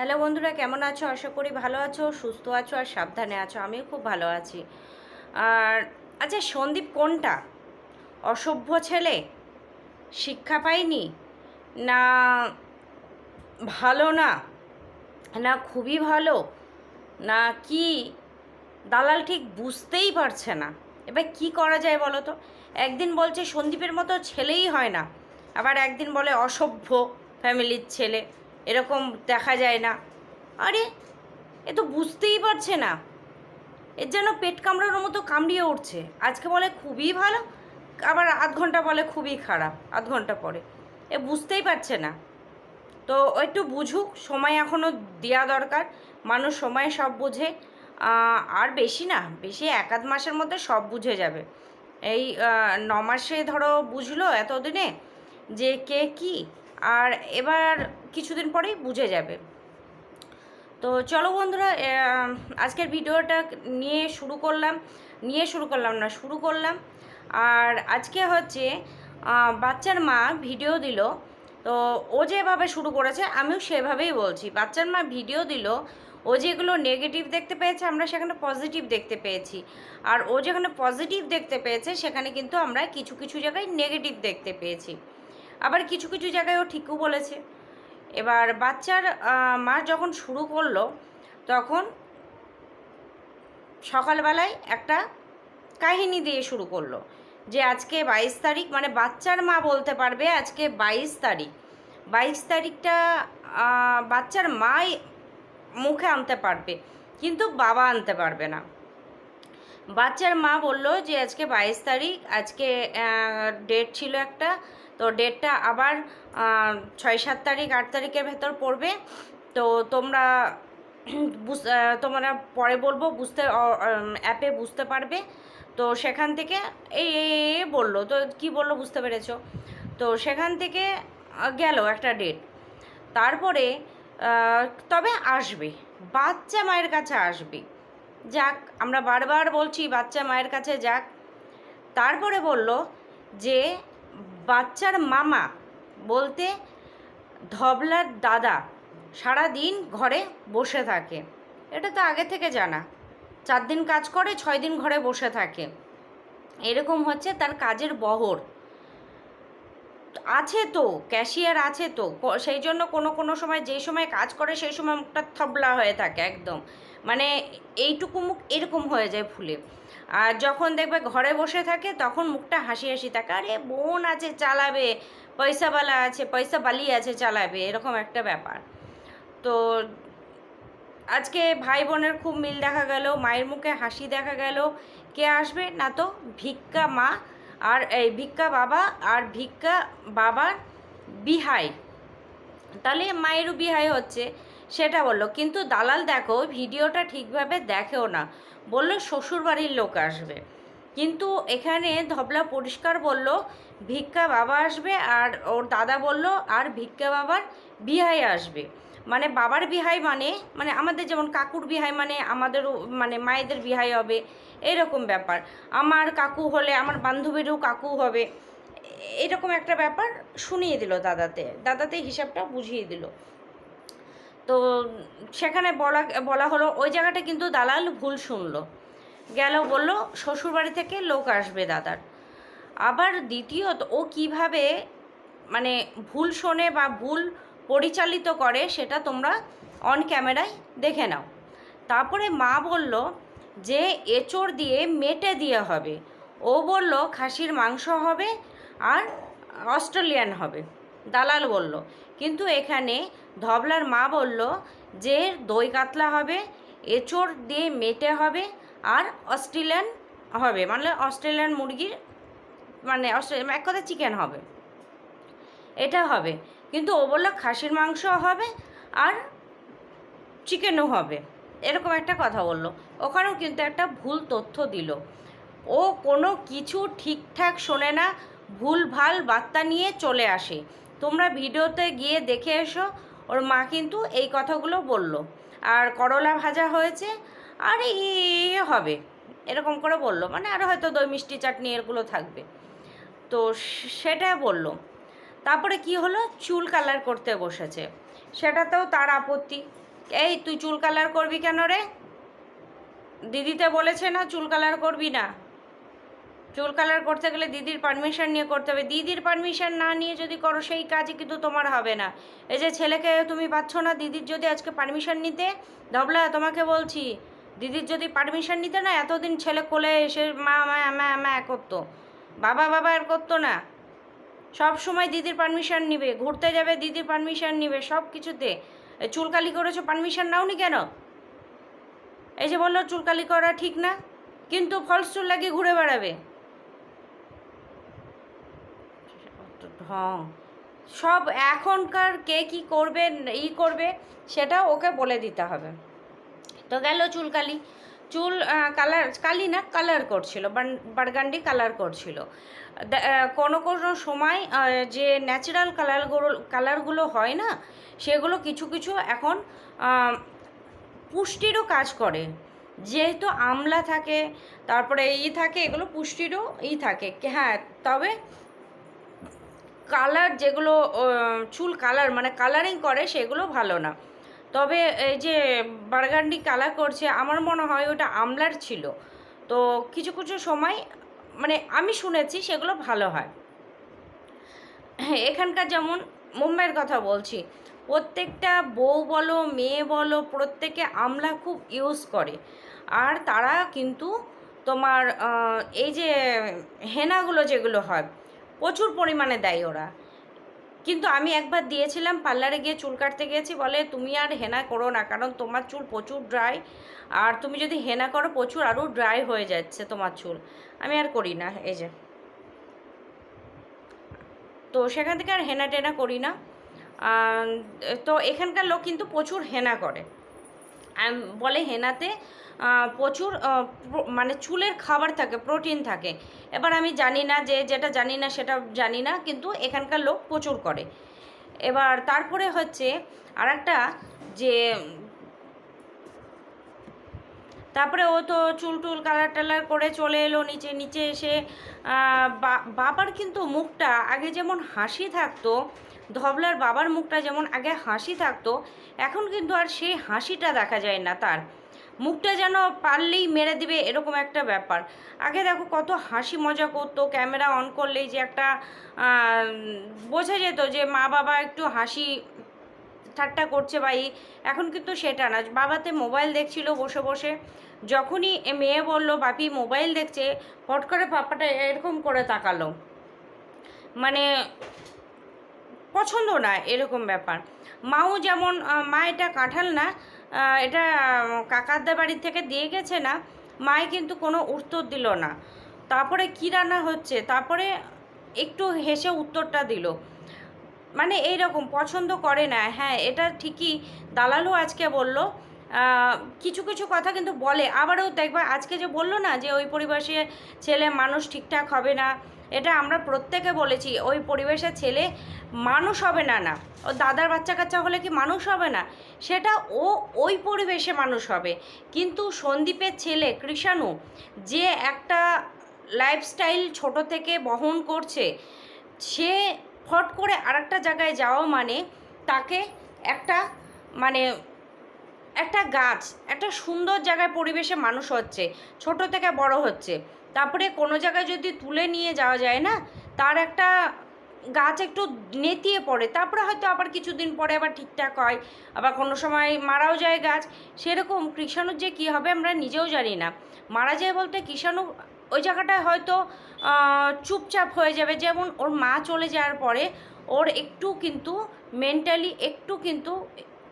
Hello বন্ধুরা, কেমন আছো? আশা করি ভালো আছো, সুস্থ আছো আর সাবধানে আছো। আমিও খুব ভালো আছি। আর আচ্ছা সন্দীপ কোনটা? অসভ্য ছেলে? শিক্ষা পায়নি? না ভালো না? না খুবই ভালো? না কি? দালাল ঠিক বুঝতেই পারছে না। এবার কি করা যায় বলো তো? একদিন বলছে, সন্দীপের মতো ছেলেই হয় না। আবার একদিন বলে, অসভ্য ফ্যামিলির ছেলে। এরকম দেখা যায় না। আরে, এ তো বুঝতেই পারছে না। এর যেন পেট কামড়ানোর মতো কামড়িয়ে উঠছে। আজকে বলে খুবই ভালো, আবার আধ ঘণ্টা বলে খুবই খারাপ, আধ ঘণ্টা পরে। এ বুঝতেই পারছে না। তো একটু বুঝুক, সময় এখনও দেওয়া দরকার। মানুষ সময় সব বুঝে। আর বেশি না, বেশি এক আধ মাসের মধ্যে সব বুঝে যাবে। এই ন মাসে ধরো বুঝলো এতদিনে যে কে কি। আর এবার কিছুদিন পরেই বুঝে যাবে। তো চলো বন্ধুরা আজকের ভিডিওটা নিয়ে শুরু করলাম, নিয়ে শুরু করলাম না, শুরু করলাম। আর আজকে হচ্ছে বাচ্চার মা ভিডিও দিল, তো ও যেভাবে শুরু করেছে আমিও সেভাবেই বলছি। বাচ্চার মা ভিডিও দিল, ও যেগুলো নেগেটিভ দেখতে পেয়েছে আমরা সেখানে পজিটিভ দেখতে পেয়েছি। আর ও যেখানে পজিটিভ দেখতে পেয়েছে সেখানে কিন্তু আমরা কিছু কিছু জায়গায় নেগেটিভ দেখতে পেয়েছি। আবার কিছু কিছু জায়গায় ও ঠিকও বলেছে। এবার বাচ্চার মা যখন শুরু করল, তখন সকালবেলায় একটা কাহিনী দিয়ে শুরু করল যে আজকে বাইশ তারিখ মানে বাচ্চার মা বলতে পারবে আজকে বাইশ তারিখ। বাইশ তারিখটা বাচ্চার মাই মুখে আনতে পারবে, কিন্তু বাবা আনতে পারবে না। বাচ্চার মা বলল যে আজকে বাইশ তারিখ, আজকে ডেট ছিল একটা তো ডেটটা আবার ছয় সাত তারিখ, আট তারিখের ভেতর পড়বে। তো তোমরা তোমরা পরে বলব, বুঝতে অ্যাপে বুঝতে পারবে। তো সেখান থেকে এই বলল। তো কি বলল বুঝতে পেরেছ? তো সেখান থেকে গেল একটা ডেট। তারপরে তবে আসবে। বাচ্চা মায়ের কাছে আসবে। যাক, আমরা বারবার বলছি বাচ্চা মায়ের কাছে যাক। তারপরে বলল যে বাচ্চার মামা বলতে ধবলার দাদা সারা দিন ঘরে বসে থাকে। এটা তো আগে থেকে জানা। চার দিন কাজ করে, ছয় দিন ঘরে বসে থাকে। এরকম হচ্ছে তার কাজের বহর। আছে তো, ক্যাশিয়ার আছে তো। সেই জন্য কোনো কোনো সময় যেই সময় কাজ করে সেই সময় মুখটা থবলা হয়ে থাকে একদম। মানে এইটুকু মুখ এরকম হয়ে যায় ফুলে। আর যখন দেখবে ঘরে বসে থাকে, তখন মুখটা হাসি হাসি থাকে। আরে, বোন আছে, চালাবে। পয়সাওয়ালা আছে, পয়সা বালি আছে, চালাবে। এরকম একটা ব্যাপার। তো আজকে ভাই বোনের খুব মিল দেখা গেল, মায়ের মুখে হাসি দেখা গেল। কে আসবে? না তো, ভিক্ষা মা আর এই ভিক্ষা বাবা আর ভিক্ষা বাবার বিহাই। তাহলে মায়েরও বিহাই হচ্ছে, সেটা বলল। কিন্তু দালাল দেখো, ভিডিওটা ঠিকভাবে দেখেও না। বলল, শ্বশুরবাড়ির লোক আসবে। কিন্তু এখানে ধবলা পরিষ্কার বলল, ভিক্ষা বাবা আসবে আর ওর দাদা বলল, আর ভিক্ষা বাবার বিহাই আসবে। মানে বাবার বিহাই মানে মানে আমাদের যেমন কাকুর বিহাই মানে আমাদেরও মানে মায়েদের বিহাই হবে, এরকম ব্যাপার। আমার কাকু হলে, আমার বান্ধবীরও কাকু হবে এরকম একটা ব্যাপার শুনিয়ে দিল দাদাতে। দাদাতে হিসাবটা বুঝিয়ে দিল। তো সেখানে বলা বলা হলো, ওই জায়গাটা কিন্তু দালাল ভুল শুনলো। গেল, বলল, শ্বশুরবাড়ি থেকে লোক আসবে দাদার। আবার দ্বিতীয়ত, ও কীভাবে মানে ভুল শোনে বা ভুল পরিচালিত করে, সেটা তোমরা অন ক্যামেরায় দেখে নাও। তারপরে মা বলল যে, এঁচড় দিয়ে মেটে দিয়ে হবে। ও বলল, খাসির মাংস হবে আর অস্ট্রেলিয়ান হবে। দালাল বলল কিন্তু এখানে ধবলার মা বলল যে দই কাতলা হবে, এঁচড় দিয়ে মেটে হবে আর অস্ট্রেলিয়ান হবে মানে অস্ট্রেলিয়ান মুরগির মানে এক কথা চিকেন হবে। এটা হবে। কিন্তু ও বলল খাসির মাংস হবে আর চিকেনও হবে। এরকম একটা কথা বলল। ওখানেও কিন্তু একটা ভুল তথ্য দিল। ও কোনো কিছু ঠিকঠাক শোনে না, ভুল ভালো বার্তা নিয়ে চলে আসে। তোমরা ভিডিওতে গিয়ে দেখে এসো। ওর মা কিন্তু এই কথাগুলো বলল। আর করলা ভাজা হয়েছে, আর এই হবে, এরকম করে বলল। মানে আর হয়তো দই, মিষ্টি, চাটনি এগুলো থাকবে। তো সেটা বলল। তারপরে কি হলো? চুল কালার করতে বসেছে। সেটাতেও তার আপত্তি। এই, তুই চুল কালার করবি কেন রে? দিদিতে বলেছে না, চুল কালার করবি না। চুল কালার করতে গেলে দিদির পারমিশন নিয়ে করতে হবে। দিদির পারমিশন না নিয়ে যদি করো, সেই কাজই কিন্তু তোমার হবে না। এই যে ছেলেকে তুমি পাচ্ছ না, দিদির যদি আজকে পারমিশন নিতে, ধবলা, তোমাকে বলছি, দিদির যদি পারমিশন নিতে না, এতদিন ছেলে কোলে এসে মা মা মা মা করতো। বাবা বাবা আর করতো না। সব সময় দিদির পারমিশন নিবে, ঘুরতে যাবে, দিদির পারমিশন নিবে, সব কিছুতে। চুলকালি করেছ পারমিশন নাওনি কেন? এই যে বলল চুলকালি করা ঠিক না, কিন্তু ফলস চুল লাগিয়ে ঘুরে বেড়াবে। ঢং সব এখনকার কে কি করবে, ই করবে, সেটা ওকে বলে দিতে হবে। তো গেল চুলকালি চুল কালার, কালি না, কালার করছিল বারগান্ডি কালার করছিল। কোনো কোনো সময় যে ন্যাচারাল কালারগুলো কালারগুলো হয় না, সেগুলো কিছু কিছু এখন পুষ্টিরও কাজ করে। যেহেতু আমলা থাকে, তারপরে ই থাকে, এগুলো পুষ্টিরও ই থাকে। হ্যাঁ তবে কালার যেগুলো চুল কালার মানে কালারিং করে সেগুলো ভালো না। তবে এই যে বারগান্ডি কালার করছে, আমার মনে হয় ওটা আমলার ছিল। তো কিছু কিছু সময় মানে আমি শুনেছি সেগুলো ভালো হয়। এখানকার যেমন মুম্বাইয়ের কথা বলছি, প্রত্যেকটা বউ বলো, মেয়ে বলো, প্রত্যেকে আমলা খুব ইউজ করে। আর তারা কিন্তু তোমার এই যে হেনাগুলো যেগুলো হয় প্রচুর পরিমাণে দেয় ওরা। কিন্তু আমি একবার দিয়েছিলাম, পার্লারে গিয়ে চুল কাটতে গিয়েছি, বলে তুমি আর হেনা করো না, কারণ তোমার চুল প্রচুর ড্রাই আর তুমি যদি হেনা করো, প্রচুর আরও ড্রাই হয়ে যাচ্ছে তোমার চুল। আমি আর করি না, এই যে। তো সেখান থেকে আর হেনা টেনা করি না। তো এখানকার লোক কিন্তু প্রচুর হেনা করে। বলে হেনাতে প্রচুর মানে চুলের খাবার থাকে, প্রোটিন থাকে। এবার আমি জানি না যে যেটা জানি না সেটা জানি না, কিন্তু এখানকার লোক প্রচুর করে। এবার তারপরে হচ্ছে আর একটা যে, তারপরে ও তো চুল টুল কালার টালার করে চলে এলো নিচে নিচে এসে বাবার কিন্তু মুখটা আগে যেমন হাসি থাকতো ধবলার বাবার মুখটা যেমন আগে হাসি থাকতো, এখন কিন্তু আর সেই হাসিটা দেখা যায় না তার। মুখটা যেন পারলেই মেরে দিবে এরকম একটা ব্যাপার। আগে দেখো কত হাসি মজা করতো, ক্যামেরা অন করলেই যে একটা বোঝা যেত যে মা বাবা একটু হাসি ঠাট্টা করছে ভাই এখন কিন্তু সেটা না। বাবাতে মোবাইল দেখছিল বসে বসে, যখনই এ মেয়ে বলল, বাপি, মোবাইল দেখছে? হট করে পাপাটা এরকম করে তাকালো। মানে পছন্দ না, এরকম ব্যাপার। মাও যেমন মা এটা কাঁঠাল না এটা কাকারদা বাড়ির থেকে দিয়ে গেছে না মায় কিন্তু কোনো উত্তর দিল না। তারপরে কী রান্না হচ্ছে? তারপরে একটু হেসে উত্তরটা দিল। মানে এই রকম পছন্দ করে না হ্যাঁ এটা ঠিকই দালালও আজকে বলল কিছু কিছু কথা কিন্তু বলে, আবারও দেখবা আজকে যে বলল না যে ওই পরিবেশে ছেলে মানুষ ঠিকঠাক হবে না এটা আমরা প্রত্যেকে বলেছি, ওই পরিবেশের ছেলে মানুষ হবে না না। ও দাদার বাচ্চা কাচ্চা হলে কি মানুষ হবে না? সেটা ও ওই পরিবেশে মানুষ হবে। কিন্তু সন্দীপের ছেলে কৃষাণু, যে একটা লাইফস্টাইল ছোট থেকে বহন করছে, সে ফট করে আরেকটা জায়গায় যাওয়া মানে তাকে একটা মানে একটা গাছ, একটা সুন্দর জায়গায় পরিবেশে মানুষ হচ্ছে, ছোট থেকে বড় হচ্ছে। তারপরে কোনো জায়গায় যদি তুলে নিয়ে যাওয়া যায় না, তার একটা গাছ একটু নেতিয়ে পড়ে, তারপরে হয়তো আবার কিছুদিন পরে আবার ঠিকঠাক হয়, আবার কোনো সময় মারাও যায় গাছ। সেরকম কৃষাণুর যে কী হবে আমরা নিজেও জানি না। মারা যায় বলতে কৃষাণু ওই জায়গাটায় হয়তো চুপচাপ হয়ে যাবে, যেমন ওর মা চলে যাওয়ার পরে ওর একটু কিন্তু মেন্টালি একটু কিন্তু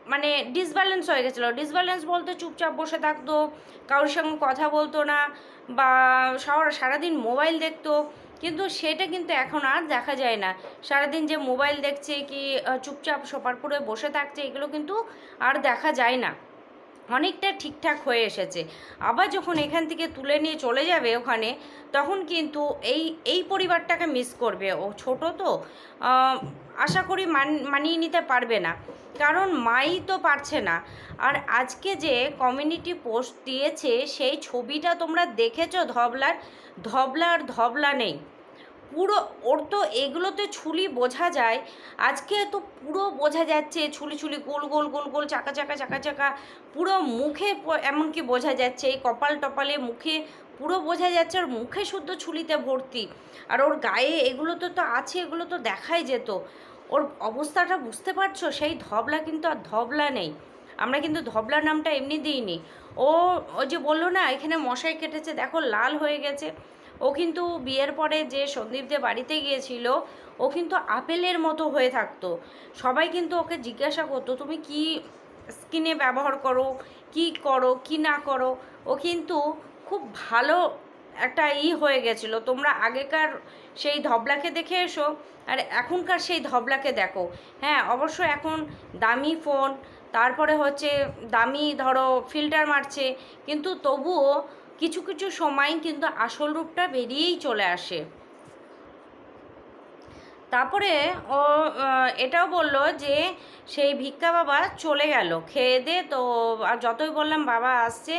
মানে ডিসব্যালেন্স হয়ে গেছিল। ডিসব্যালেন্স বলতে চুপচাপ বসে থাকতো, কারোর সঙ্গে কথা বলতো না, বা সারা- সারাদিন মোবাইল দেখতো। কিন্তু সেটা কিন্তু এখন আর দেখা যায় না। সারাদিন যে মোবাইল দেখছে কি চুপচাপ সোপার করে বসে থাকছে, এগুলো কিন্তু আর দেখা যায় না। অনেকটা ঠিকঠাক হয়ে এসেছে। আবার যখন এখান থেকে তুলে নিয়ে চলে যাবে ওখানে, তখন কিন্তু এই এই পরিবারটাকে মিস করবে। ও ছোট তো আশা করি মান, মানিয়ে নিতে পারবে না। কারণ মাই তো পারছে না। আর আজকে যে কমিউনিটি পোস্ট দিয়েছে, সেই ছবিটা তোমরা দেখেছ ধবলার? ধবলা আর ধবলা নেই। পুরো, ওর তো এগুলোতে ছুলি বোঝা যায়। আজকে তো পুরো বোঝা যাচ্ছে, ছুলি ছুলি গোল গোল গোল গোল, চাকা চাকা চাকা চাকা। পুরো মুখে এমনকি বোঝা যাচ্ছে, এই কপাল টপালে মুখে পুরো বোঝা যাচ্ছে ওর মুখে শুদ্ধ ছুলিতে ভর্তি। আর ওর গায়ে এগুলো তো তো আছে, এগুলো তো দেখাই যেত। ওর অবস্থাটা বুঝতে পারছ? সেই ধবলা কিন্তু আর ধবলা নেই। আমরা কিন্তু ধবলা নামটা এমনি দিইনি। ও ও যে বলল না, এখানে মশাই কেটেছে, দেখো লাল হয়ে গেছে। ও কিন্তু বিয়ের পরে যে সন্দীপদের বাড়িতে গিয়েছিল, ও কিন্তু আপেলের মতো হয়ে থাকতো। সবাই কিন্তু ওকে জিজ্ঞাসা করতো, তুমি কি স্কিনে ব্যবহার করো? কি করো? কি না করো? ও কিন্তু খুব ভালো একটা ই হয়ে গেছিল। তোমরা আগেকার সেই ধবলাকে দেখে এসো আর এখনকার সেই ধবলাকে দেখো। হ্যাঁ অবশ্য এখন দামি ফোন, তারপরে হচ্ছে দামি ধরো ফিল্টার মারছে, কিন্তু তবুও কিছু কিছু সময় কিন্তু আসল রূপটা বেরিয়েই চলে আসে। তারপরে ও এটাও বলল যে সেই ভিক্ষা বাবা চলে গেল। খেয়ে দে তো, আর যতই বললাম বাবা আসছে,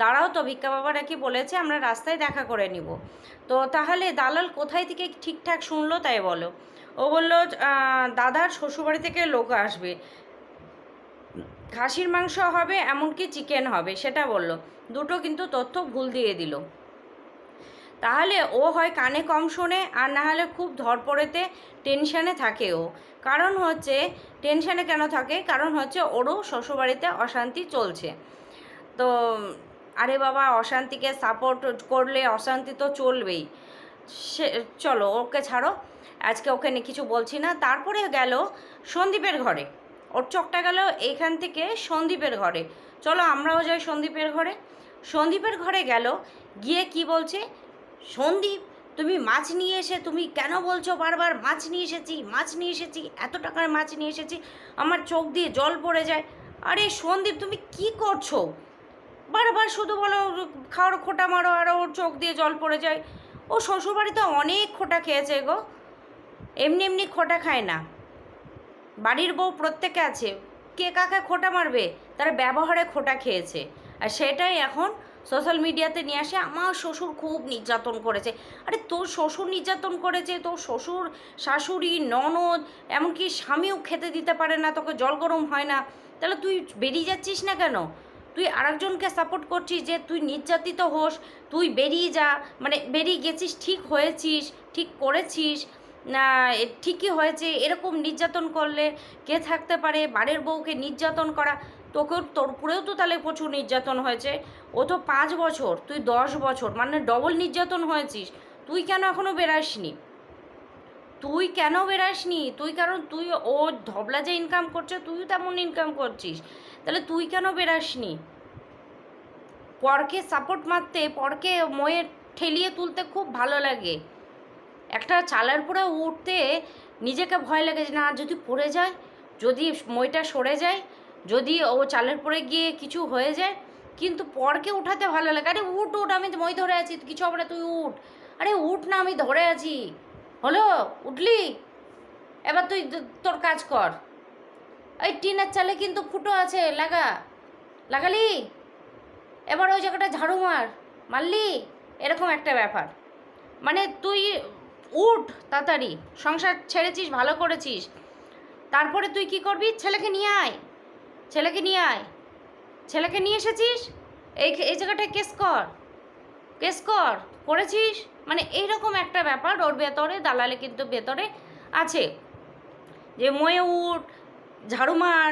দাঁড়াও তো, ভিক্ষা বাবা নাকি বলেছে, আমরা রাস্তায় দেখা করে নিব। তো তাহলে দালাল কোথায় থেকে ঠিকঠাক শুনলো তাই বলো। ও বলল দাদার শ্বশুরবাড়ি থেকে লোক আসবে। খাসির মাংস হবে, এমনকি চিকেন হবে, সেটা বলল। দুটো কিন্তু তথ্য ভুল দিয়ে দিল। তাহলে ও হয় কানে কম শোনে আর না হলে খুব ধরপড়েতে টেনশানে থাকে ও। কারণ হচ্ছে টেনশানে কেন থাকে? কারণ হচ্ছে ওরও শ্বশুরবাড়িতে অশান্তি চলছে। তো আরে বাবা, অশান্তিকে সাপোর্ট করলে অশান্তি তো চলবেই। সে, চলো ওকে ছাড়ো। আজকে ওকে কিছু বলছি না। তারপরে গেল সন্দীপের ঘরে। ওর চোখটা গেল এইখান থেকে সন্দীপের ঘরে। চলো আমরাও যাই সন্দীপের ঘরে। সন্দীপের ঘরে গেল। গিয়ে কি বলছে? সন্দীপ, তুমি মাছ নিয়ে এসে, তুমি কেন বলছো বারবার মাছ নিয়ে এসেছি, মাছ নিয়ে এসেছি, এত টাকার মাছ নিয়ে এসেছি, আমার চোখ দিয়ে জল পড়ে যায়। আরে সন্দীপ, তুমি কি করছ? বারবার শুধু বলো, খাওয়ার খোটা মারো, আর ওর চোখ দিয়ে জল পড়ে যায়। ও শ্বশুরবাড়িতে অনেক খোটা খেয়েছে গো। এমনি এমনি খোটা খায় না। বাড়ির বউ প্রত্যেকে আছে। কে কাকে খোটা মারবে? তারা ব্যবহারে খোটা খেয়েছে। আর সেটাই এখন সোশ্যাল মিডিয়াতে নিয়ে আসে, আমার শ্বশুর খুব নির্যাতন করেছে। আরে তোর শ্বশুর নির্যাতন করেছে, তোর শ্বশুর, শাশুড়ি, ননদ, এমনকি স্বামীও খেতে দিতে পারে না, তোকে জল গরম হয় না। তাহলে তুই বেরিয়ে যাচ্ছিস না কেন? তুই আরেকজনকে সাপোর্ট করছিস যে তুই নির্যাতিত হোস, তুই বেরিয়ে যা। মানে বেরিয়ে গেছিস, ঠিক হয়েছিস, ঠিক করেছিস, না ঠিকই হয়েছে, এরকম নির্যাতন করলে কে থাকতে পারে? বাড়ির বউকে নির্যাতন করা। তোকেও তোর উপরেও তো তাহলে প্রচুর নির্যাতন হয়েছে। ও তো পাঁচ বছর, তুই দশ বছর মানে ডবল নির্যাতন হয়েছিস। তুই কেন এখনও বেরাসনি? তুই কেন বেরাসনি? তুই কারণ তুই ও ধবলা যে ইনকাম করছে, তুইও তেমন ইনকাম করছিস। তাহলে তুই কেন বেরাসনি? পরকে সাপোর্ট মারতে, পরকে ময়ে ঠেলিয়ে তুলতে খুব ভালো লাগে। একটা চালের পরে উঠতে নিজেকে ভয় লাগে যে, না, যদি পড়ে যায়, যদি মইটা সরে যায় যদি ও চালের পরে গিয়ে কিছু হয়ে যায়, কিন্তু পরকে উঠাতে ভালো লাগে। আরে উঠ উঠ, আমি মই ধরে আছি, কিছু হবে না, তুই উঠ। আরে উঠ না, আমি ধরে আছি। হলো? উঠলি? এবার তুই তোর কাজ কর। ওই টিনের চালে কিন্তু ফুটো আছে, লাগা। লাগালি? এবার ওই জায়গাটা ঝাড়ু মার। মারলি? এরকম একটা ব্যাপার। মানে তুই উঠ তাড়াতাড়ি, সংসার ছেড়েছিস, ভালো করেছিস। তারপরে তুই কি করবি? ছেলেকে নিয়ে আয়। ছেলেকে নিয়ে আয়। ছেলেকে নিয়ে এসেছিস? এই এই জায়গাটায় কেস কর। কেস কর। করেছিস? মানে এইরকম একটা ব্যাপার ওর ভেতরে, দালালে কিন্তু ভেতরে আছে। যে ময়ে উঠ ঝাড়ু মার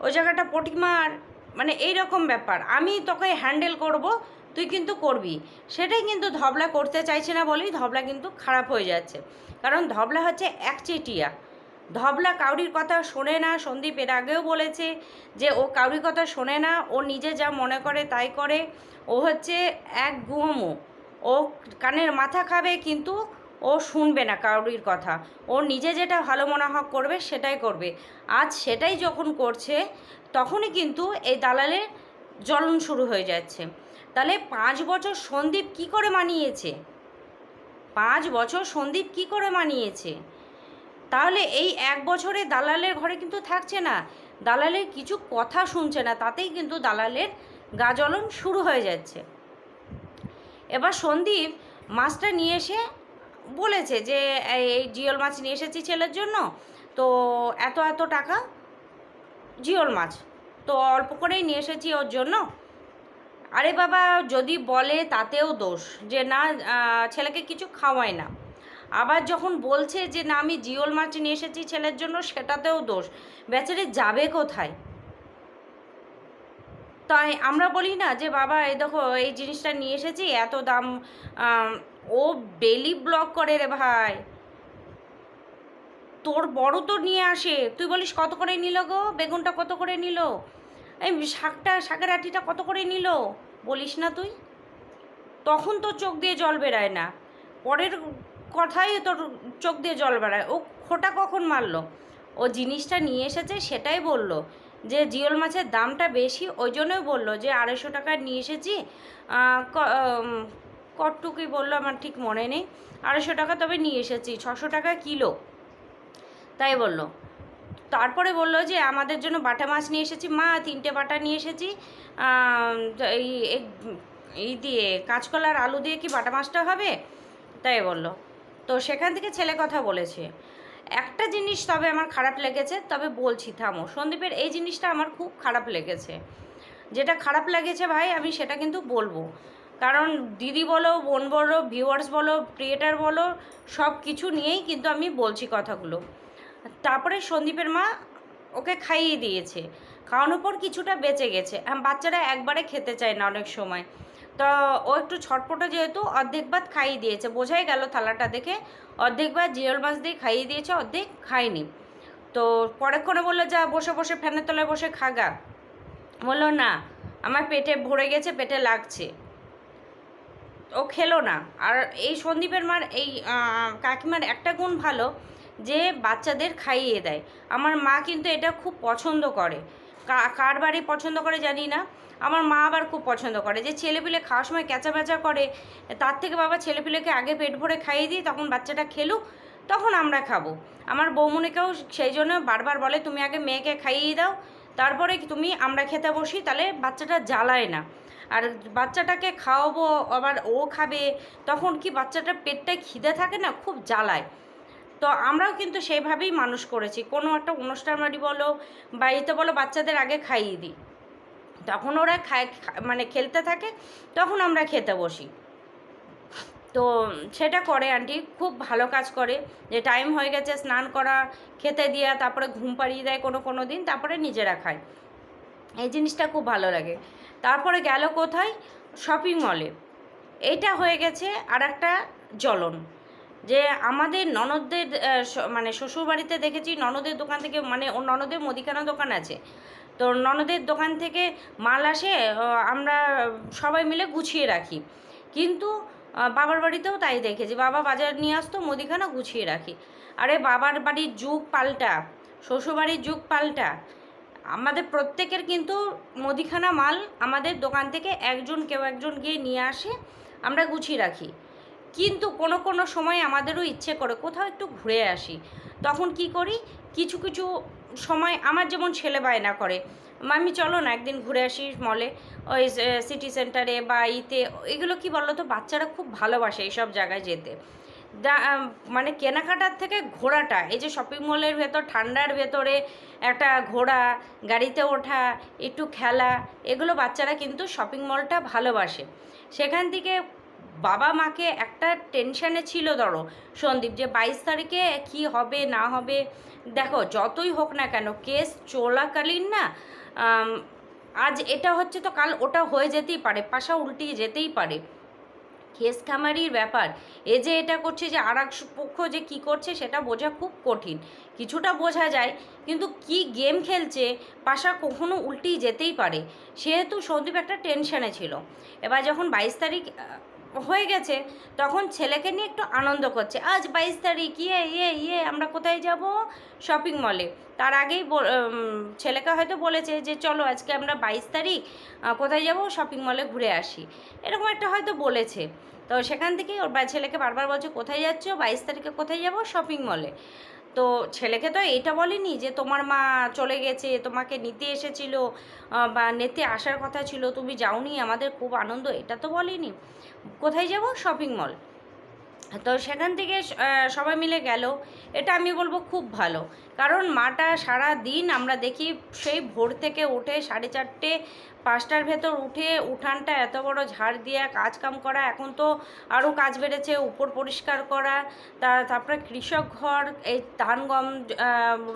ওই জায়গাটা পটি মার মানে এই রকম ব্যাপার। আমি তোকে হ্যান্ডেল করব, তুই কিন্তু করবি। সেটাই কিন্তু ধবলা করতে চাইছে না বলেই ধবলা কিন্তু খারাপ হয়ে যাচ্ছে। কারণ ধবলা হচ্ছে একচেটিয়া ধবলা কাউরির কথা শোনে না, সন্দীপ এর আগেও বলেছে যে ও কাউরির কথা শোনে না, ও নিজে যা মনে করে তাই করে। ও হচ্ছে এক গুহমু। ও কানের মাথা খাবে কিন্তু ও শুনবে না কাউরির কথা। ও নিজে যেটা ভালো মনে হক করবে সেটাই করবে। আজ সেটাই যখন করছে, তখনই কিন্তু এই দালালের জ্বলন শুরু হয়ে যাচ্ছে। তাহলে পাঁচ বছর সন্দীপ কি করে মানিয়েছে? পাঁচ বছর সন্দীপ কি করে মানিয়েছে? তাহলে এই এক বছরে দালালের ঘরে কিন্তু থাকছে না। দালালের কিছু কথা শুনছে না, তাতেই কিন্তু দালালের গা শুরু হয়ে যাচ্ছে। এবার সন্দীপ মাছটা নিয়ে এসে বলেছে যে, এই এই জিওল মাছ নিয়ে এসেছি ছেলের জন্য, তো এত এত টাকা জিওল মাছ, তো অল্প করেই নিয়ে এসেছি ওর জন্য। আরে বাবা, যদি বলে তাতেও দোষ, যে না ছেলেকে কিছু খাওয়ায় না। আবার যখন বলছে যে, না, আমি জিওল মাছ নিয়ে এসেছি ছেলের জন্য, সেটাতেও দোষ। বেচারে যাবে কোথায়? তাই আমরা বলি না যে, বাবা, এই দেখো, এই জিনিসটা নিয়ে এসেছি, এত দাম ও ডেলি ব্লগ করে রে ভাই। তোর বড় তো নিয়ে আসে। তুই বলিস, কত করে নিল গো? বেগুনটা কত করে নিল? এই শাকটা, শাকের আটিটা কত করে নিল? বলিস না তুই? তখন তো চোখ দিয়ে জল বেরায় না। পরের কথাই তোর চোখ দিয়ে জল বেরায় ও খোটা কখন মারলো? ও জিনিসটা নিয়ে এসেছে সেটাই বলল। যে জিওল মাছের দামটা বেশি ওই জন্যই বলল যে আড়াইশো টাকা নিয়ে এসেছি। আহ, ক- উম, কটটুকুই বলল আমার ঠিক মনে নেই। আড়াইশো টাকা তবে নিয়ে এসেছি ছশো টাকা কিলো। তাই বলল। তারপরে বলল যে আমাদের জন্য বাটা মাছ নিয়ে এসেছি। মা তিনটে বাটা নিয়ে এসেছি। এই- এই দিয়ে কাঁচকলার আলু দিয়ে কি বাটা মাছটা হবে? তাই বলল। তো সেখান থেকে ছেলে কথা বলেছে। একটা জিনিস তবে আমার খারাপ লেগেছে, তবে বলছি, থামো। সন্দীপের এই জিনিসটা আমার খুব খারাপ লেগেছে। যেটা খারাপ লেগেছে ভাই, আমি সেটা কিন্তু বলব। কারণ দিদি বলো, বোন বলো ভিউয়ার্স বলো ক্রিয়েটার বলো, সব কিছু নিয়েই কিন্তু আমি বলছি কথাগুলো। তারপরে সন্দীপের মা ওকে খাইয়ে দিয়েছে। খাওয়ানোর পর কিছুটা বেঁচে গেছে। বাচ্চারা একবারে খেতে চায় না অনেক সময়। তো ও একটু ছটপটে যেহেতু অর্ধেক ভাত খাইয়ে দিয়েছে, বোঝাই গেল থালাটা দেখে। অর্ধেক ভাত জিরল মাছ দিয়ে খাইয়ে দিয়েছে, অর্ধেক খায়নি। তো পরেক্ষণে বলল, যা, বসে বসে ফ্যানের তলায় বসে খাগা বলল, না, আমার পেটে ভরে গেছে, পেটে লাগছে। ও খেলো না। আর এই সন্দীপের মার, এই কাকিমার একটা গুণ ভালো যে বাচ্চাদের খাইয়ে দেয়। আমার মা কিন্তু এটা খুব পছন্দ করে। কার বাড়ি পছন্দ করে জানি না। আমার মা আবার খুব পছন্দ করে। যে ছেলেপিলে খাওয়ার সময় ক্যাচা প্যাচা করে, তার থেকে বাবা ছেলেপিলেকে আগে পেট ভরে খাইয়ে দিই, তখন বাচ্চাটা খেলুক, তখন আমরা খাব। আমার বৌমনিকেও সেই জন্য বারবার বলে, তুমি আগে মেয়েকে খাইয়ে দাও, তারপরে তুমি আমরা খেতে বসি, তাহলে বাচ্চাটা জ্বালায় না। আর বাচ্চাটাকে খাওয়াবো, আবার ও খাবে, তখন কি বাচ্চাটার পেটটায় খিদে থাকে না? খুব জ্বালায়। তো আমরাও কিন্তু সেইভাবেই মানুষ করেছি। কোনো একটা অনুষ্ঠান বাড়ি বলো, বাড়িতে বলো, বাচ্চাদের আগে খাইয়ে দিই। তখন ওরা খায় মানে খেলতে থাকে, তখন আমরা খেতে বসি। তো সেটা করে আন্টি, খুব ভালো কাজ করে। যে টাইম হয়ে গেছে, স্নান করা, খেতে দেওয়া তারপরে ঘুম পাড়িয়ে দেয় কোনো কোনো দিন, তারপরে নিজেরা খায়। এই জিনিসটা খুব ভালো লাগে। তারপরে গেল কোথায়? শপিং মলে এইটা হয়ে গেছে আর একটা জ্বলন। যে আমাদের ননদদের মানে শ্বশুরবাড়িতে দেখেছি ননদের দোকান থেকে মানে ও ননদের মুদিখানা দোকান আছে। তো ননদের দোকান থেকে মাল আসে আমরা সবাই মিলে গুছিয়ে রাখি। কিন্তু বাবার বাড়িতেও তাই দেখেছি। বাবা বাজার নিয়ে আসতো, মুদিখানা গুছিয়ে রাখি। আরে বাবার বাড়ির যুগ পাল্টা, শ্বশুরবাড়ির যুগ পাল্টা। আমাদের প্রত্যেকের কিন্তু মুদিখানা মাল আমাদের দোকান থেকে একজন কেউ একজন গিয়ে নিয়ে আসে, আমরা গুছিয়ে রাখি। কিন্তু কোনো কোনো সময় আমাদেরও ইচ্ছে করে, কোথাও একটু ঘুরে আসি। তখন কি করি? কিছু কিছু সময় আমার যেমন ছেলে বায়না করে মামি চলো না একদিন ঘুরে আসি মলে ওই সিটি সেন্টারে বা ইতে। এগুলো কি বলো তো বাচ্চারা খুব ভালোবাসে এইসব জায়গায় যেতে। মানে কেনাকাটার থেকে ঘোরাটা, এই যে শপিং মলের ভেতর, ঠান্ডার ভেতরে একটা ঘোরা গাড়িতে ওঠা, একটু খেলা, এগুলো বাচ্চারা কিন্তু শপিং মলটা ভালোবাসে। সেখান থেকে বাবা মাকে একটা টেনশানে ছিল, ধরো। সন্দীপ, যে বাইশ তারিখে কি হবে, না হবে, দেখো, যতই হোক না কেন, কেস চলাকালীন না আজ এটা হচ্ছে তো কাল ওটা হয়ে যেতেই পারে, পাশা উল্টিয়ে যেতেই পারে। কেস খামারির ব্যাপার, এ যে এটা করছে যে আর পক্ষ যে কি করছে, সেটা বোঝা খুব কঠিন। কিছুটা বোঝা যায়, কিন্তু কি গেম খেলছে, পাশা কখনো উল্টেই যেতেই পারে। সেহেতু সন্দীপ একটা টেনশানে ছিল। এবার যখন বাইশ তারিখ হয়ে গেছে, তখন ছেলেকে নিয়ে একটু আনন্দ করছে। আজ বাইশ তারিখ ইয়ে ইয়ে ইয়ে আমরা কোথায় যাব? শপিং মলে। তার আগেই ছেলেকে হয়তো বলেছে যে, চলো আজকে আমরা বাইশ তারিখ কোথায় যাব? শপিং মলে ঘুরে আসি। এরকম একটা হয়তো বলেছে। তো সেখান থেকেই ওর ছেলেকে বারবার বলছে, কোথায় যাচ্ছ? বাইশ তারিখে কোথায় যাব? শপিং মলে। তো ছেলেকে তো এটা বলেনি যে তোমার মা চলে গেছে, তোমাকে নিতে এসেছিল বা নিতে আসার কথা ছিল, তুমি যাওনি, আমাদের খুব আনন্দ, এটা তো বলেনি। কোথায় যাব? শপিং মল তো সেখান থেকে সবাই মিলে গেল। এটা আমি বলব খুব ভালো। কারণ মাটা সারা দিন আমরা দেখি, সেই ভোর থেকে উঠে সাড়ে চারটে পাঁচটার ভেতর উঠে উঠানটা এত বড় ঝাড় দিয়ে কাজ কাম করা, এখন তো আরও কাজ বেড়েছে, উপর পরিষ্কার করা, তা তারপরে কৃষক ঘর, এই ধান গম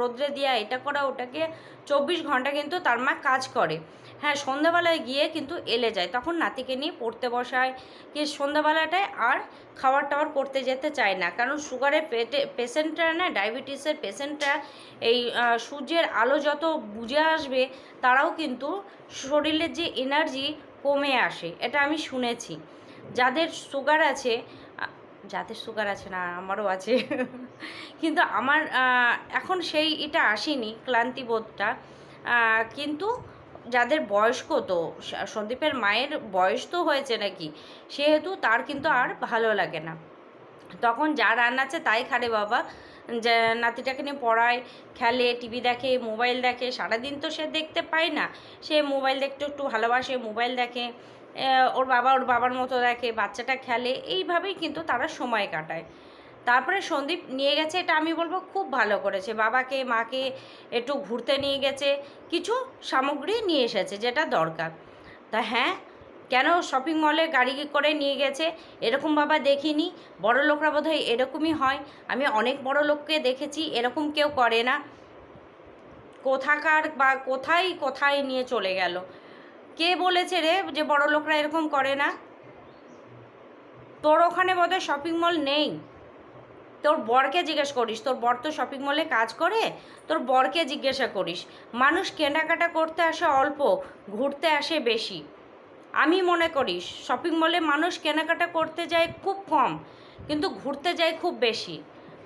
রৌদ্রে রোদ্রে দেওয়া এটা করা, ওটাকে চব্বিশ ঘণ্টা কিন্তু তার মা কাজ করে। হ্যাঁ সন্ধ্যাবেলায় গিয়ে কিন্তু এলে যায়। তখন নাতিকে নিয়ে পড়তে বসায়। কি সন্ধ্যাবেলাটায় আর খাবার টাবার করতে যেতে চায় না। কারণ সুগারের পেটে, পেশেন্টরা না, ডায়াবেটিসের পেশেন্টরা এই সূর্যের আলো যত বুঝে আসবে, তারাও কিন্তু শরীরের যে এনার্জি কমে আসে। এটা আমি শুনেছি। যাদের সুগার আছে যাদের সুগার আছে না, আমারও আছে। কিন্তু আমার এখন সেই এটা আসেনি ক্লান্তিবোধটা কিন্তু যাদের বয়স্ক তো সন্দীপের মায়ের বয়স তো হয়েছে নাকি, সেহেতু তার কিন্তু আর ভালো লাগে না। তখন যা রান্না আছে তাই খারে বাবা। যে, নাতিটাকে নিয়ে পড়ায়, খেলে, টিভি দেখে, মোবাইল দেখে, সারাদিন তো সে দেখতে পায় না। সে মোবাইল দেখতে একটু ভালোবাসে, মোবাইল দেখে ওর বাবা ওর বাবার মতো দেখে, বাচ্চাটা খেলে, এইভাবেই কিন্তু তারা সময় কাটায়। তারপরে সন্দীপ নিয়ে গেছে, এটা আমি বলব খুব ভালো করেছে। বাবাকে, মাকে একটু ঘুরতে নিয়ে গেছে, কিছু সামগ্রী নিয়ে এসেছে যেটা দরকার। তা হ্যাঁ কেন শপিং মলে গাড়ি করে নিয়ে গেছে? এরকম বাবা দেখিনি, বড় লোকরা বোধহয় এরকমই হয়। আমি অনেক বড় লোককে দেখেছি, এরকম কেউ করে না। কোথাকার বা কোথায় কোথায় নিয়ে চলে গেল? কে বলেছে রে যে বড় লোকরা এরকম করে না? তোর ওখানে বোধহয় শপিং মল নেই। তোর বরকে জিজ্ঞেস করিস, তোর বর তো শপিং মলে কাজ করে, তোর বরকে জিজ্ঞাসা করিস। মানুষ কেনাকাটা করতে আসে অল্প, ঘুরতে আসে বেশি। আমি মনে করি শপিং মলে মানুষ কেনাকাটা করতে যায় খুব কম, কিন্তু ঘুরতে যায় খুব বেশি।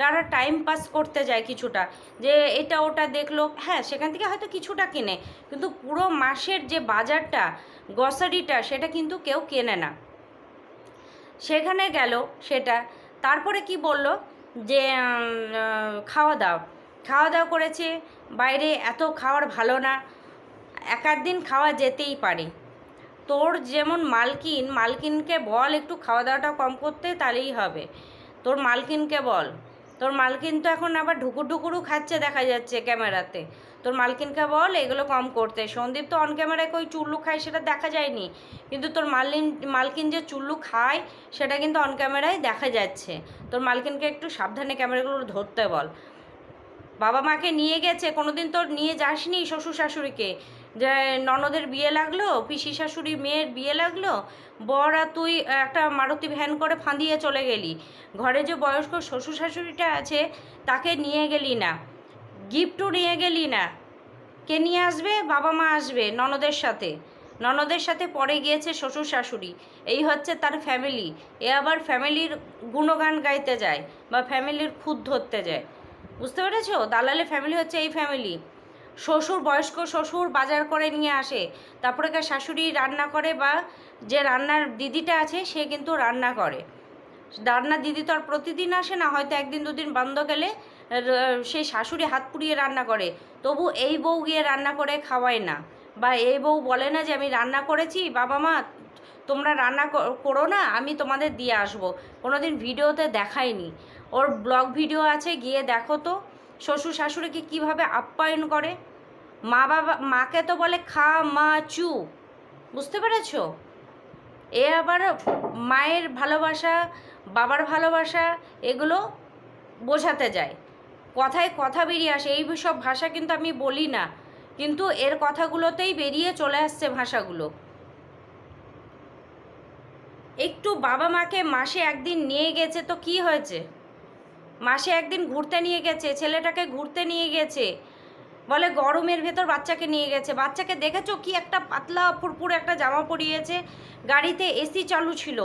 তারা টাইম পাস করতে যায় কিছুটা, যে এটা ওটা দেখল হ্যাঁ সেখান থেকে হয়তো কিছুটা কিনে, কিন্তু পুরো মাসের যে বাজারটা গ্রসারিটা সেটা কিন্তু কেউ কেনে না। সেখানে গেল সেটা, তারপরে কি বলল? যে খাওয়া দাওয়া খাওয়া দাওয়া করেছে, বাইরে এত খাওয়ার ভালো না। এক দিন খাওয়া যেতেই পারে। তোর যেমন মালকিন, মালকিনকে বল একটু খাওয়া দাওয়াটা কম করতে, তাহলেই হবে। তোর মালকিনকে বল। তোর মালকিন তো এখন আবার ঢুকুর ঢুকুরও খাচ্ছে দেখা যাচ্ছে ক্যামেরাতে। তোর মালকিনকে বল, এগুলো কম করতে। সন্দীপ তো অন ক্যামেরায় কই চুল্লু খায় সেটা দেখা যায়নি। কিন্তু তোর মালিন মালকিন যে চুল্লু খায়, সেটা কিন্তু অন ক্যামেরায় দেখা যাচ্ছে। তোর মালকিনকে একটু সাবধানে ক্যামেরাগুলো ধরতে বল। বাবা মাকে নিয়ে গেছে, কোনোদিন তোর নিয়ে যাসনি শ্বশুর শাশুড়িকে? যে ননদের বিয়ে লাগল, পিসি শাশুড়ি মেয়ের বিয়ে লাগল, বর আর তুই একটা মারুতি ভ্যান করে ফাঁদিয়ে চলে গেলি। ঘরে যে বয়স্ক শ্বশুর শাশুড়িটা আছে, তাকে নিয়ে গেলি না। গিফটও নিয়ে গেলি না। কে নিয়ে আসবে? বাবা মা আসবে ননদের সাথে। ননদের সাথে পরে গিয়েছে শ্বশুর শাশুড়ি। এই হচ্ছে তার ফ্যামিলি এ আবার ফ্যামিলির গুণগান গাইতে যায় বা ফ্যামিলির খুদ ধরতে যায়। বুঝতে পেরেছ? দালালে ফ্যামিলি হচ্ছে এই ফ্যামিলি শ্বশুর বয়স্ক শ্বশুর বাজার করে নিয়ে আসে। তারপরে কার শাশুড়ি রান্না করে বা যে রান্নার দিদিটা আছে, সে কিন্তু রান্না করে। রান্নার দিদি তো আর প্রতিদিন আসে না, হয়তো একদিন দুদিন বন্ধ গেলে সেই শাশুড়ি হাত পুড়িয়ে রান্না করে। তবু এই বউ গিয়ে রান্না করে খাওয়ায় না। বা এই বউ বলে না যে, আমি রান্না করেছি, বাবা মা, তোমরা রান্না কর- না, আমি তোমাদের দিয়ে আসব। কোনো দিন ভিডিওতে দেখায়নি। ওর ব্লগ ভিডিও আছে, গিয়ে দেখো তো, শ্বশুর শাশুড়িকে কীভাবে আপ্যায়ন করে। মা বাবা, মাকে তো বলে, খা মা চু। বুঝতে পেরেছ? এ আবার মায়ের ভালোবাসা, বাবার ভালোবাসা, এগুলো বোঝাতে যায়। কথায় কথা বেরিয়ে আসে, এই সব ভাষা কিন্তু আমি বলি না। কিন্তু এর কথাগুলোতেই বেরিয়ে চলে আসছে ভাষাগুলো। একটু বাবা মাকে মাসে একদিন নিয়ে গেছে, তো কি হয়েছে? মাসে একদিন ঘুরতে নিয়ে গেছে, ছেলেটাকে ঘুরতে নিয়ে গেছে। বলে গরমের ভেতর বাচ্চাকে নিয়ে গেছে। বাচ্চাকে দেখেছ কি একটা পাতলা ফুরফুর একটা জামা পরিয়েছে? গাড়িতে এসি চালু ছিল।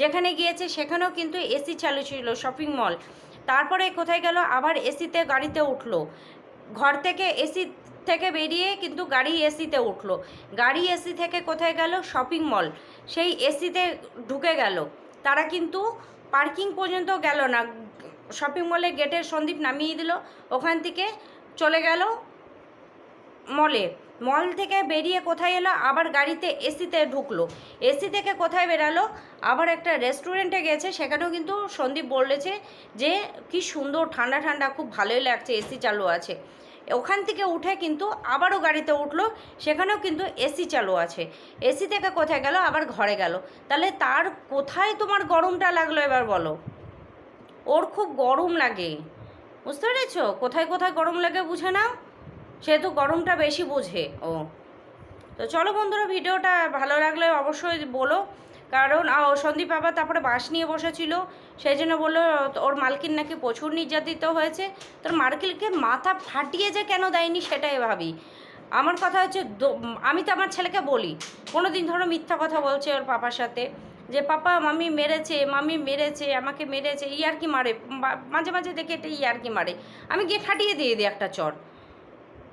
যেখানে গিয়েছে সেখানেও কিন্তু এসি চালু ছিল, শপিং মল। তারপরে কোথায় গেল? আবার এসিতে গাড়িতে উঠল। ঘর থেকে এসি থেকে বেরিয়ে কিন্তু গাড়ি এসিতে উঠল। গাড়ি এসি থেকে কোথায় গেল? Shopping mall. সেই এসিতে ঢুকে গেল। তারা কিন্তু পার্কিং পর্যন্ত গেল না। শপিং মলের গেটের সন্দীপ নামিয়ে দিল। ওখান থেকে চলে গেল মলে। মল থেকে বেরিয়ে কোথায় এলো? আবার গাড়িতে এসিতে ঢুকলো। এসি থেকে কোথায় বেরালো? আবার একটা রেস্টুরেন্টে গেছে, সেখানেও কিন্তু সন্দীপ বলেছে যে, কি সুন্দর, ঠান্ডা ঠান্ডা, খুব ভালোই লাগছে, এসি চালু আছে। ওখান থেকে উঠে কিন্তু আবারও গাড়িতে উঠল, সেখানেও কিন্তু এসি চালু আছে। এসি থেকে কোথায় গেল? আবার ঘরে গেল। তাহলে তার কোথায় তোমার গরমটা লাগল এবার বলো? ওর খুব গরম লাগে। বুঝতে পেরেছ? কোথায় কোথায় গরম লাগে বুঝে নাও। সেহেতু গরমটা বেশি বোঝে ও। তো চলো বন্ধুরা, ভিডিওটা ভালো লাগলে অবশ্যই বলো। কারণ সন্দীপ বাবা তারপরে বাস নিয়ে বসেছিল। সেই জন্য বলল ওর মালকিন নাকি প্রচুর নির্যাতিত হয়েছে। তোর মার্কিলকে মাথা ফাটিয়ে যে কেন দেয়নি সেটাই ভাবি। আমার কথা হচ্ছে আমি তো আমার ছেলেকে বলি। কোনো দিন ধরো মিথ্যা কথা বলছে ওর পাপার সাথে। যে, পাপা, মামি মেরেছে মামি মেরেছে, আমাকে মেরেছে, ইয়ার কি মারে? মাঝে মাঝে দেখে এটা ইয়ার কি মারে। আমি গিয়ে ফাটিয়ে দিয়ে দিই একটা চর।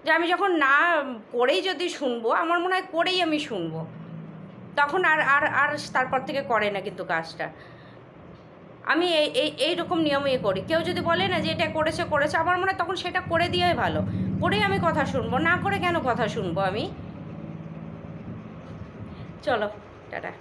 যে আমি যখন না করেই যদি শুনব, আমার মনে হয় করেই আমি শুনব। তখন আর আর আর তারপর থেকে করে না কিন্তু কাজটা। আমি এই এই, এইরকম নিয়মেই করি। কেউ যদি বলে না যে এটা করেছে করেছে, আমার মনে হয় তখন সেটা করে দিয়েই ভালো। করেই আমি কথা শুনব, না করে কেন কথা শুনব আমি? চলো, টাটা।